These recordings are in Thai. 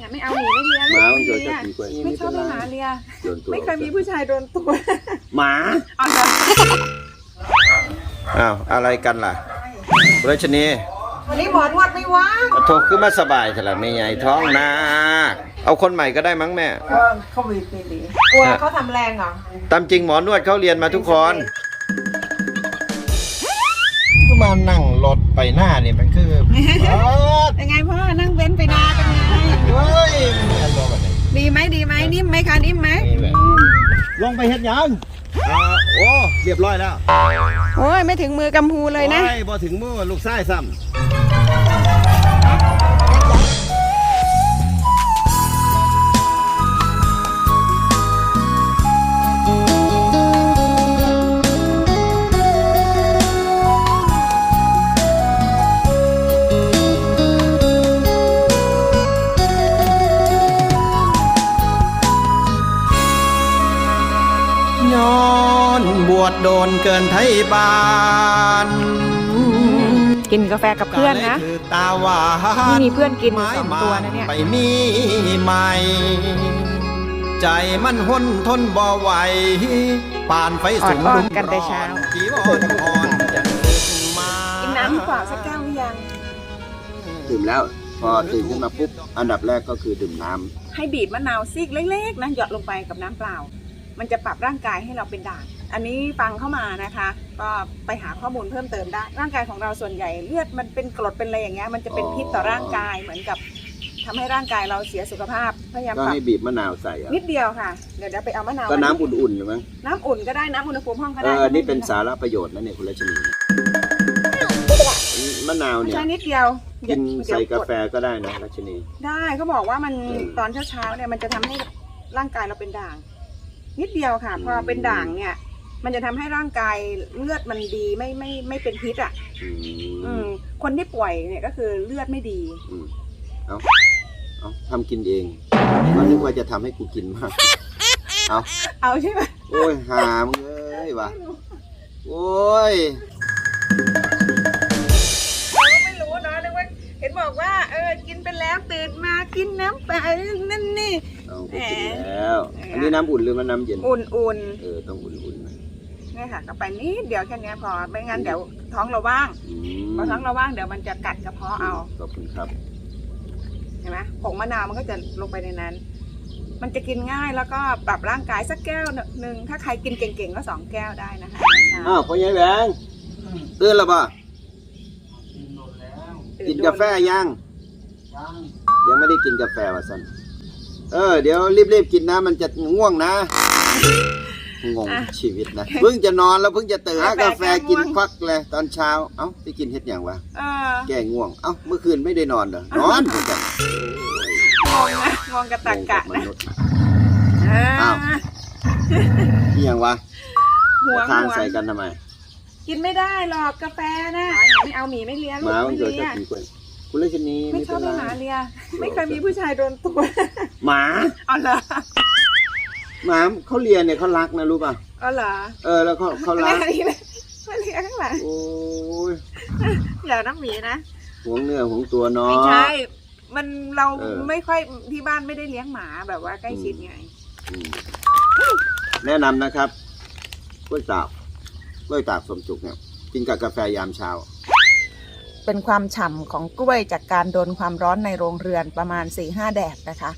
ไงไม่เอาหมีไม่เลียหมามันไม่โดนเลีจะยกินกล้วยไม่ชอบให้หมาเลียโดนตัวไม่เคยมีผู้ชายโดนตัวหมาเอาเหรออ้าวอะไรกันล่ะรัชนีวันนี้หมอนวดไม่ว่างโทรขึ้นมาสบายเถอะล่ะไม่ใหญ่ท้องนาเอาคนใหม่ก็ได้มั้งแม่เขาวีดดีกลัวเขาทำแรงเหรอตามจริงหมอนวดเขาเรียนมาทุกคนก็มานั่งรถไปหน้านี่มันคือ เป็นไงพ่อนั่งเว้นไปนาเป็นไง เฮ้ยมันเรียนบ่แบบนี้ดีไหมดีไหมนิ่มไหมคะนิ่มไหมนี่แหละลงไปเฮ็ดหยังอ่าโอ้เรียบร้อยแล้วโอ้ยไม่ถึงมือกำพูเลยนะ โอ้บ่ถึงมือลูกชายซ้ำ เกินไทยบ้านกินกาแฟกับเพื่อนนะก็ลยถืตาหวานนี่มีเพื่อนกินอยู่สองตัวนะเนี่ยไปมีใหม่ ใจมันห้นทนบ่ไหวปานไฟสูงอ่อนๆรุ่มกันแต่เช้าร้อนจีวรอ่อนจะสึกมากินน้ำดีกว่าสักแก้วหรือยังดื่มแล้วพอตื่นขึ้นมาปุ๊บอันดับแรกก็คือดื่มน้ำให้บีบมะนาวซีกเล็กๆนะหยอดลงไปกับน้ำเปล่า มันจะปรับร่างกายให้เราเป็นด่าง อันนี้ฟังเข้ามานะคะ ก็ไปหาข้อมูลเพิ่มเติมได้ ร่างกายของเราส่วนใหญ่เลือดมันเป็นกรดเป็นอะไรอย่างเงี้ยมันจะเป็นพิษต่อร่างกายเหมือนกับทำให้ร่างกายเราเสียสุขภาพพยายามก็ปรับให้บีบมะนาวใส่อะนิดเดียวค่ะ เดี๋ยวเดี๋ยวไปเอามะนาวก็น้ำอุ่นๆหรือมั้งน้ำอุ่นก็ได้น้ำอุณหภูมิห้องก็เอได้อนี่เป็นสาระประโยชน์นะเนี่ยคุณรัชนีมะนาวเนี่ย ใช่นิดเดียวกินเดี๋ยวใส่กาดแฟก็ได้นะรัชนี ได้เขาบอกว่ามันอืมตอนเช้าๆเนี่ยมันจะทำให้ร่างกายเราเป็นด่าง นิดเดียวค่ะ พอเป็นด่างเนี่ย มันจะทำให้ร่างกายเลือดมันดีไม่ไม่ไม่เป็นพิษอะ อือืมมคนที่ป่วยเนี่ยก็คือเลือดไม่ดี อืมเอาเอาทำกินเองก็นึกว่าจะทำให้กูกินมาก เอาเอาใช่ไหมโอ้ยหามเอ้ยวะโอ้ยเราก็ไม่รู้เนาะนึกว่าเห็นบอกว่าเออกินไปแล้วตื่นมากินน้ำเปล่านั่นนี่ เอาไปกินแล้ว อันนี้น้ำอุ่นหรือมันน้ำเย็น อุ่นเออ ต้องอุ่นๆหน่อยๆ เนี่ยค่ะก็ไปนิดเดียวแค่เนี้ยพอไม่งั้นเดี๋ยวท้องเราว่างอืพอท้องเราว่างเดี๋ยวมันจะกัดกระเพาะเอาขอบคุณครับ เห็นไหมผงมะนาวมันก็จะลงไปในนั้น มันจะกินง่ายแล้วก็ปรับร่างกายสักแก้วหนึ่งถ้าใครกินเก่งๆก็สองแก้วได้นะคะเช้าอ้าวพ่อใหญ่แหวงตื่นแล้วป่ะตื่กินกาแฟยังยังไม่ได้กินกาแฟว่ะสันเออเดี๋ยวรีบๆกินนะมันจะง่วงนะ งงชีวิตนะเพิ่งจะนอนแล้วเพิ่งจะตื่นหากาแฟกินควักเลยตอนเช้าเอ้าไปกินเฮ็ดอย่างวะเออแก้ง่วงเอ้าเมื่อคืนไม่ได้นอนเหรอนอนเหมือนกันงงนะงงกระตักกะงงนะบมนุษย์อ่าอ้าวนี่ยังวะหัวทางหัวใส่กันทำไม กินไม่ได้หรอกกาแฟนะไม่เอาหมีไม่เลี้ยงหมามันไม่เกิดเลี้จากยกินกล้วยคุณเลชนีไม่ไม่ชอเป็บนให้หมาไรเลี้ยงไม่เคยมีผู้ชายโดนตัวหมาเอาเหรอ หมาเขาเลียเนี่ยเขารักนะรู้ป่ะเอาเหรอเออแล้วเขาเขารักแม่นี่เลยไม่เลี้ยงข้างหลังโอ้ยอย่าน้ำหมีนะหวงเนื้อหวงตัวเนาะไม่ใช่ มันเราเออ ไม่ค่อยที่บ้านไม่ได้เลี้ยงหมาแบบว่าใกล้ชิดไงอืมแนะนำนะครับกล้วยตากกล้วยตากสมจุกเนี่ยกินกับกาแฟยามเช้า เป็นความฉ่ำของกล้วยจากการโดนความร้อนในโรงเรือนประมาณ4ี่ห้าแดดนะคะ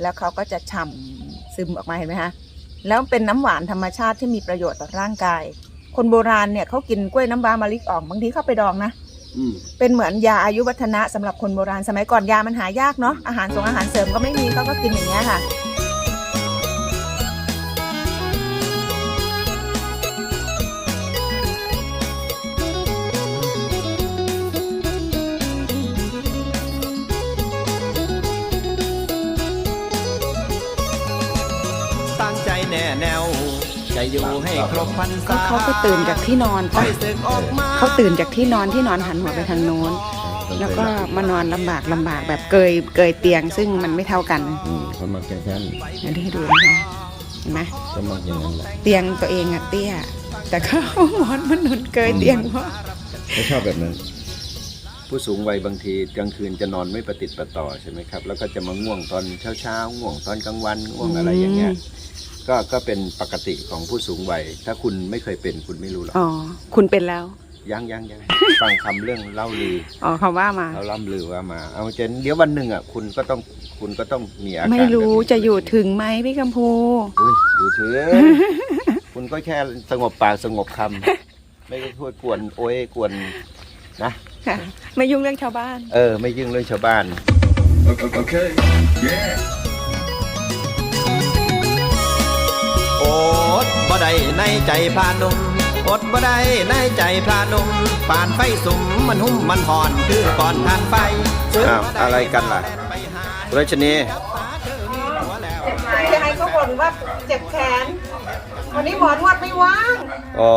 แล้วเขาก็จะฉ่ำ ซึมออกมาเห็นไหมคะแล้วเป็นน้ำหวานธรรมชาติที่มีประโยชน์ต่อร่างกาย คนโบราณเนี่ยเขากินกล้วยน้ำว้ามะลิอ่องบางทีเข้าไปดองนะอืมเป็นเหมือนยาอายุวัฒนะสำหรับคนโบราณสมัยก่อนยามันหายากเนาะอาหารสงอาหารเสริมก็ไม่มีเขาก็กินอย่างเงี้ยค่ะ จะอยู่ให้ครบพันก็ษาเขาก็ตื่นจากที่นอนค่อปะยสึกออกมาเขาตื่นจากที่นอนที่นอนหันหัวไปทางโน้น แล้วก็มานอนลำบากลำบากแบบเกยเกยเตียงซึ่งมันไม่เท่ากันอืมเขามาแค่นั้นเดี๋ยวให้ดูนะคะเห็นไหมก็มาอย่างนั้นแหละเตียงตัวเองอะเตี้ย แต่เขาเอาหมอนมันหนุนเกยเตียงเพราะไม่ชอบแบบนั้นผู้สูงวัยบางทีกลางคืนจะนอนไม่ประติดประต่อใช่ไหมครับ แล้วก็จะมาง่วงตอนเช้าเช้าๆง่วงตอนกลางวันง่วงอะไรอย่างเงี้ย ก็ก็เป็นปกติของผู้สูงวัย ถ้าคุณไม่เคยเป็นคุณไม่รู้หรอกอ๋อ คุณเป็นแล้ว ยังยังยัง ฟังคำเรื่องเล่าลืออ๋อเขาว่ามาเราล่ำลือว่ามา เอาเจนเดี๋ยววันหนึ่งอะคุณก็ต้องคุณก็ต้องมีอาการไม่รู้แบบนี้จะอยู่ถึงไหมพี่กัมพู อุ้ยอยู่ถึง คุณก็แค่สงบปากสงบคำไม่ได้พูดกวนโอ้ยกวนนะ ค่ะ ไม่ยุ่งเรื่องชาวบ้าน เออ ไม่ยุ่งเรื่องชาวบ้าน Okay. Yeah. ดบ่ได้ในใจพานุ่มอดบ่ได้ในใจพานุ่มปานไฟสุมมันหุ่มมันหอนคือก่อนทานไฟอ้าวอะไรกันล่ะรัชนีจะให้เขาบ่นว่าเจ็บแขนวันนี้หมอนวดไม่ว่างอ๋อ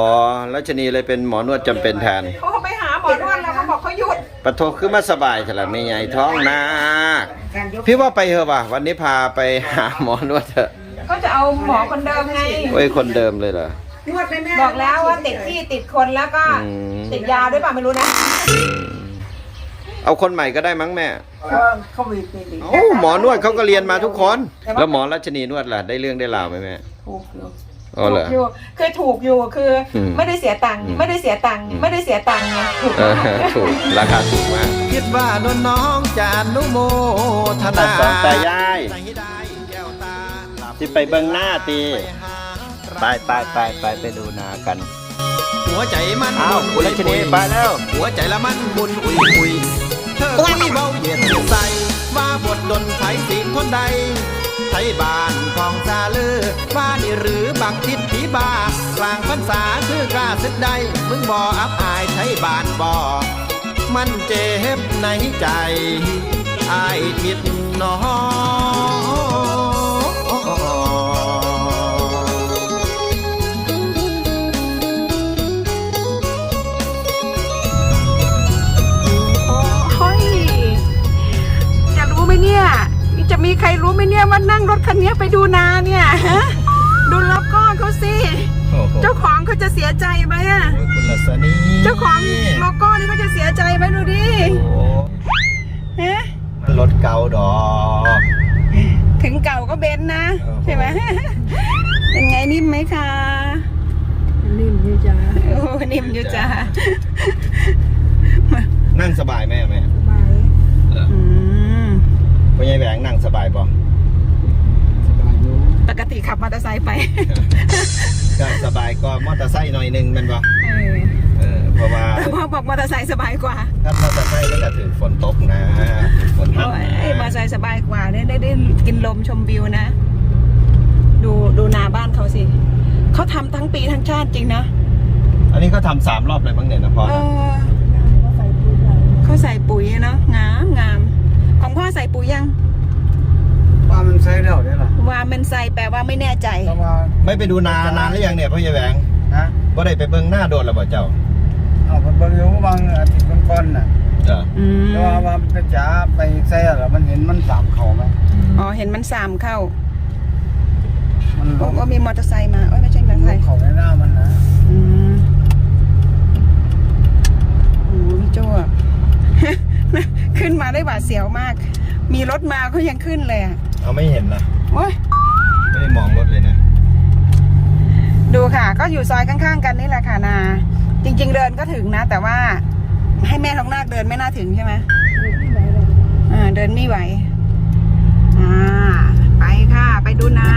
รัชนีเลยเป็นหมอนวดจำเป็นแทนเขาก็ไปหาหมอนวดแล้วเขาบอกเขาหยุดปะโทคือมาสบายฉละไม่ใหญ่ท้องนาพี่ว่าไปเถอะว่ะวันนี้พาไปหาหมอนวดเถอะ ก็จะเอาหมอคนเดิมไงโอ้ยคนเดิมเลยเหรอบอกแล้วว่าติดที่ติดคนแล้วก็อืม ติดยาด้วยป่ะไม่รู้นะ เอาคนใหม่ก็ได้มั้งแม่เขาวีดวีดโอ้หมอนวดเขาก็เรียนมาทุกคน แล้วหมอรัชนีนวดล่ะ ได้เรื่องได้ราวไหมแม่ถูกอยู่อ๋อเหรอถูกอยู่คือถูกอยู่คืออมไม่ได้เสียตังค์อืมไม่ได้เสียตังค์อืม ไม่ได้เสียตังค์ไงถูกเออถูกราคาถูกมาก คิดว่านวลน้องจะอนุโมทตันาดสองตายายใจได้แก้วตาหลับที่ไปเบิงหน้าตีไปไปไปไปไปดูนากัน หัวใจมันอ้าวบุญคุณรัชนีไปแล้ว หัวใจละมันบุญอุยอุยเธอคุยเบาเหยียดใส่ว่าบทดนไผสีทนใดไทยบ้านของซาลือบ้านี่หรือบักทิดผีบากลางพรรษาคือกล้าสึกใดมึงบ่อับอายไทยบ้านบ่มันเจ็บในใจอายทิดหนอโใครรู้ไหมเนี่ยว่านั่งรถคันนี้ไปดูนาเนี่ยฮะดูรอบก้อนเขาสิเจ้าของเขาจะเสียใจไหมอะคุณลัษณีเจ้าของโลโก้นี่เขาจะเสียใจไหมดูดิโอ้ฮะมันรถเก่าดอก ถึงเก่าก็เบนซ์นะ โอ้โห ใช่ไหม เป็นไงนิ่มไหมคะนิ่มอยู่จ้าโอ้นิ่มอยู่จ้านั่งสบายไหมแม่สบายอืม พ่อใหญ่แหวงนั่งสบายป่ะสบายอยู่ปกติขับมอเตอร์ไซค์ไป ก็สบายก็มอเตอร์ไซค์หน่อยหนึงแมันป่ะเออเออเพราะว่าพ่อบอกมอเตอร์ไซค์สบายกว่าถ้ามอเตอร์ไซค์ก็จะถึงฝนตกนะฝนตโอ้กยไอ้มอเตอร์ไซค์สบายกว่าได้ได้ได้กินลมชมวิวนะ ดูดูนาบ้านเขาสิเขาทำทั้งปีทั้งชาติจริงนะอันนี้ก็ทำสามรอบเลยมั้งเนี่ยนะพ่อเอนะอก็ใส่ปุ๋ยใส่เขาใส่ปุ๋ยเนาะงามงาม ของพ่อใส่ปุ๋ยยัง ว่ามันใช้แล้วเนี่ยล่ะว่ามันใส่แปลว่าไม่แน่ใจเพราะว่าไม่ไปดูนานานหรือยังเนี่ยพ่อใหญ่แหวงนะว่าได้ไปเบิ่งหน้าโดนแล้วบ่เจ้าเอาไปเบิ่งอยู่บางอาทิตย์ก่อนๆน่ะเจ้าอืมแต่ว่าว่ามันไปจ๋าไปแซ่แล้วมันเห็นมันสามเข่าไหมอ๋อเห็นมันสามเข้ามันลโอ้งก็มีมอเตอร์ไซค์มาโอ้ยไม่ใช่มอเตอร์ไซค์ เข่าในหน้ามันนะอืมโอ้พี่โจ้อะ ขึ้นมาได้หวาดเสียวมาก มีรถมาเขายังขึ้นเลยอะเอาไม่เห็นนะโอ้ยไม่ได้มองรถเลยนะ ดูค่ะ ก็อยู่ซอยข้างๆ กันนี่แหละค่ะนา จริง ๆ เดินก็ถึงนะ แต่ว่าให้แม่ทองนาคเดินไม่น่าถึงใช่ไหมที่ไหนล่ะอ่าเดินไม่ไหว อ่า ไปค่ะ ไปดูนา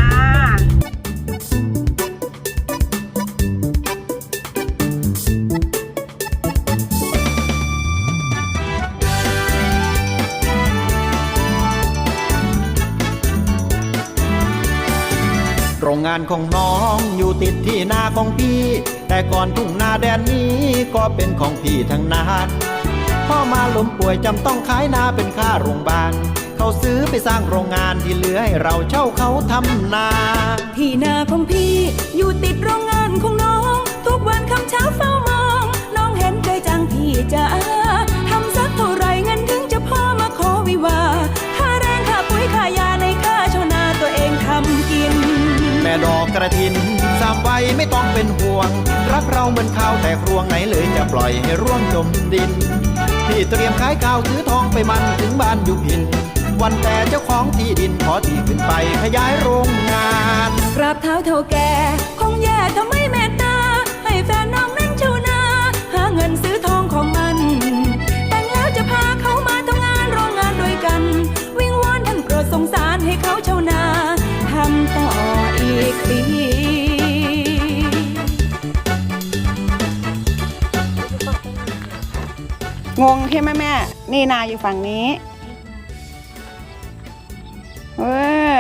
รงงานของน้องอยู่ติดที่นาของพี่ แต่ก่อนทุ่งนาแดนนี้ก็เป็นของพี่ทั้งนั้นพ่อมาล้มป่วยจำต้องขายนาเป็นค่าโรงพยาบาลเขาซื้อไปสร้างโรงงานที่เหลือให้เราเช่าเขาทำนา ที่นาของพี่อยู่ติดโรงงานของน้อง กระถินสามใบไม่ต้องเป็นห่วง รักเราเหมือนข้าวแต่ครวงไหนเลยจะปล่อยให้ร่วงจมดิน พี่เตรียมขายข้าวซื้อทองไปมันถึงบ้านอยู่พิน วันแต่เจ้าของที่ดินขอที่ขึ้นไปขยายโรงงาน กราบเท้าเท่าแก่คงแย่ทำไม งงใช่ไหมแม่ นี่นาอยู่ฝั่งนี้ เอ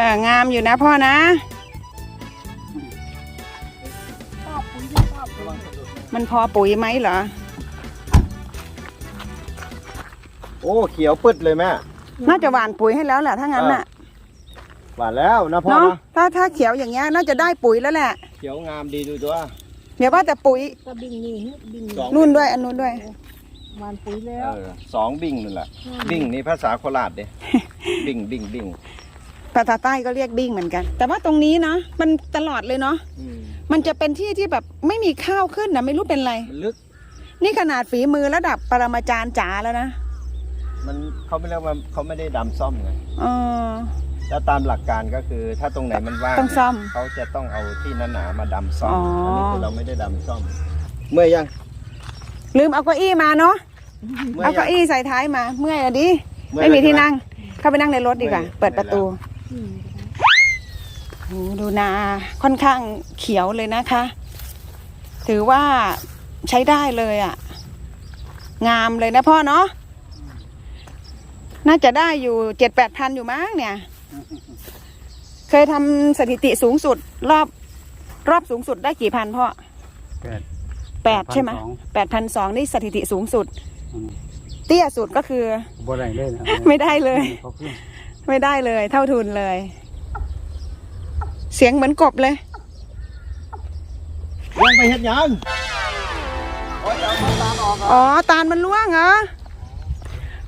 องามอยู่นะพ่อนะ มันพอปุ๋ยไหมเหรอ โอ้เขียวปึดเลยแม่ น่าจะหว่านปุ๋ยให้แล้วแหละถ้างั้นน่ะ หวานแล้วนะพ่อเนาะนะถ้าถ้าเขียวอย่างเงี้ยน่าจะได้ปุ๋ยแล้วแหละ เขียวงามดีดูตัวเดี๋ยวว่าแต่ปุ๋ย ก็บินนี่บินสองนู่นด้วย อันนู้นด้วย หวานปุ๋ยแล้ว เออสองบิ่งนั่นแหละบิ่งนี่ภาษาโคราชเด้ บิ่งบิ่งบิ่งภาษาใต้ก็เรียกบิ้งเหมือนกัน แต่ว่าตรงนี้เนาะมันตลอดเลยเนาะอืมมันจะเป็นที่ที่แบบไม่มีข้าวขึ้นนะไม่รู้เป็นไร มันลึกนี่ขนาดฝีมือระดับปรมาจารย์จ๋าแล้วนะมันเขาไม่เรียกว่าเขาไม่ได้ดำซ่อมไงเออ แล้วตามหลักการก็คือ ถ้าตรงไหนมันว่างต้องซ่อมเขาจะต้องเอาที่หนาๆมาดำซ่อมอ๋ออัอันนี้คือเราไม่ได้ดำซ่อม เมื่อยยังลืมเอาเก้าอี้มาเนาะ มื่เอายังเก้าอี้ใส่ท้ายมา เมื่อยอะดิเมื่อยไม่มีแล้วที่ใช่ไหมนั่ง เข้าไปนั่งในรถดีกว่าเมื่อยเปิดประตูโอ้ดูนาค่อนข้างเขียวเลยนะคะ ถือว่าใช้ได้เลยอะ่ะ งามเลยนะพ่อเนาะ น่าจะได้อยู่เจ็ดแปดพันอยู่มั้งเนี่ย เคยทำสถิติสูงสุด รอบ รอบสูงสุดได้กี่พันพ่อแปดแปดใช่ไหม8,200แปดพันสองนี่สถิติสูงสุดอืม เตี้ยสุดก็คือ บ่ได้เลยนะไม่ได้เลย เขาขึ้นไม่ได้เลย เท่าทุนเลย เสียงเหมือนกบเลย ลงไปเห็ดหยังอ๋อ ตาลมันล่วงเหรอ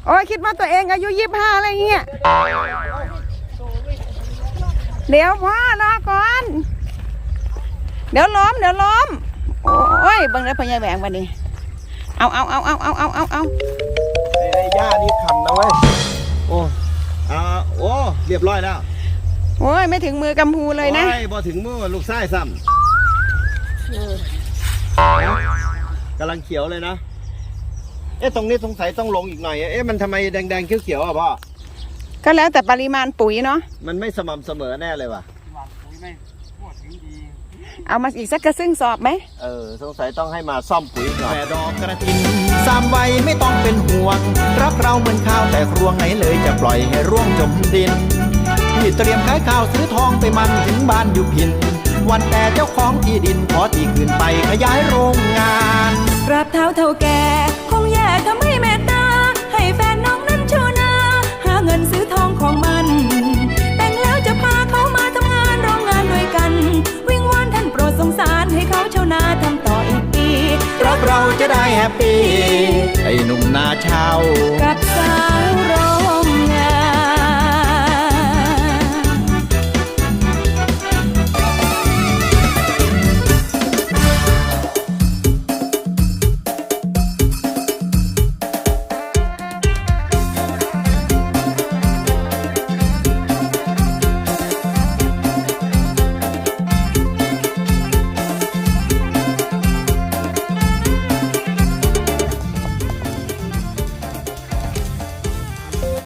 โอ้ยคิดว่าตัวเองอายุยี่ห้าอะไรเงี้ย เดี๋ยวพ่อรอก่อน เดี๋ยวล้มเดี๋ยวล้ม โอ้ยเบังได้พญายแหวงวันนี้ เอาเอาเอาเอาเอาเอาเอาเอาไอ้ไอ้ย่านี่คันนะเว้ย โอ้อ่าโอ้ เรียบร้อยแล้วโอ้ยไม่ถึงมือกำพูเลยนะ โอ้ยบ่ถึงมือลูกไส้ซ้ำกำลังเขียวเลยนะ เอ๊ะตรงนี้สงสัยต้องลงอีกหน่อย เอ๊ะมันทำไมแดงๆเขียวๆอะพ่อก็แล้วแต่ปริมาณปุ๋ยเนาะ มันไม่สม่ำเสมอแน่เลยว่ะ เอามาอีกสักกระซึ่งสอบไหม เออ สงสัยต้องให้มาซ่อมปุ๋ยหน่อยแต่ดอกกระถินสามใบไม่ต้องเป็นห่วง รักเราเหมือนข้าวแต่ครวงไหนเลยจะปล่อยให้ร่วงจมดินพี่เตรียมขายข้าวซื้อทองไปมันถึงบ้านอยู่พิน วันแต่เจ้าของที่ดินขอที่คืนไปขยายโรงงานกราบเท้าเท่าแก่ รักเราจะได้แฮปปี้ไอ้หนุ่มนาชาวกับสาวโรง